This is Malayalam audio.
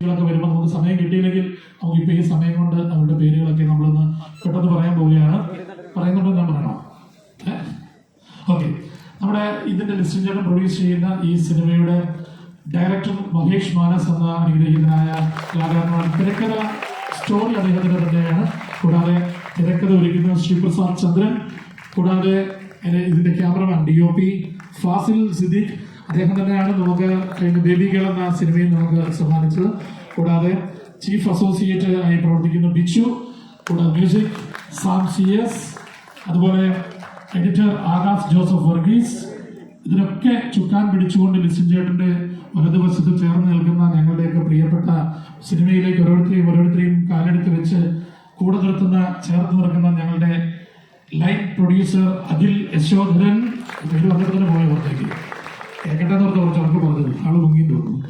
ൊക്കെ വരുമ്പോൾ നമുക്ക് സമയം കിട്ടിയില്ലെങ്കിൽ നമുക്ക് ഇപ്പൊ ഈ സമയം കൊണ്ട് അവരുടെ പേരുകളൊക്കെ നമ്മളൊന്ന് പെട്ടെന്ന് പറയാൻ പോവുകയാണ്. പറയുന്നുണ്ടോ ഞാൻ പറയണോ? ഓക്കെ. നമ്മുടെ ഇതിന്റെ ലിസ്റ്റിൻ ചേട്ടൻ പ്രൊഡ്യൂസ് ചെയ്യുന്ന ഈ സിനിമയുടെ ഡയറക്ടർ മഹേഷ് മാനസ് എന്ന അനുഗ്രഹീതനായ കലാകാരനാണ് തിരക്കഥ സ്റ്റോറി അദ്ദേഹത്തിന്റെ തന്നെയാണ്. കൂടാതെ തിരക്കഥ ഒരുക്കുന്ന ശ്രീപ്രസാദ് ചന്ദ്രൻ. കൂടാതെ ഇതിന്റെ cameraman D O P Fazil Siddique. അദ്ദേഹം തന്നെയാണ് നമുക്ക് കഴിഞ്ഞ ബേബി ഗേൾ എന്ന സിനിമയും നമുക്ക് സമ്മാനിച്ചത്. കൂടാതെ ചീഫ് അസോസിയേറ്റ് ആയി പ്രവർത്തിക്കുന്ന ബിച്ചു കൂടാതെ മ്യൂസിക് സാം സി എസ് അതുപോലെ എഡിറ്റർ ആകാശ് ജോസഫ് വർഗീസ്. ഇതിനൊക്കെ ചുക്കാൻ പിടിച്ചുകൊണ്ട് ലിസിൻ ചേട്ടന്റെ വലതുവശത്ത് ചേർന്ന് നിൽക്കുന്ന ഞങ്ങളുടെയൊക്കെ പ്രിയപ്പെട്ട സിനിമയിലേക്ക് ഓരോരുത്തരെയും ഓരോരുത്തരെയും കാലെടുത്ത് വെച്ച് കൂടെ നിർത്തുന്ന ചേർത്ത് നിൽക്കുന്ന ഞങ്ങളുടെ ലൈറ്റ് പ്രൊഡ്യൂസർ അഖിൽ യശോധരൻ. പേര് വന്നിട്ട് പോയ പുറത്തേക്ക്? കേൾക്കട്ടെ എന്ന് പറഞ്ഞ കുറച്ച് ഉറക്കം പറഞ്ഞത് ആൾ മുങ്ങിന്ന് തോന്നുന്നു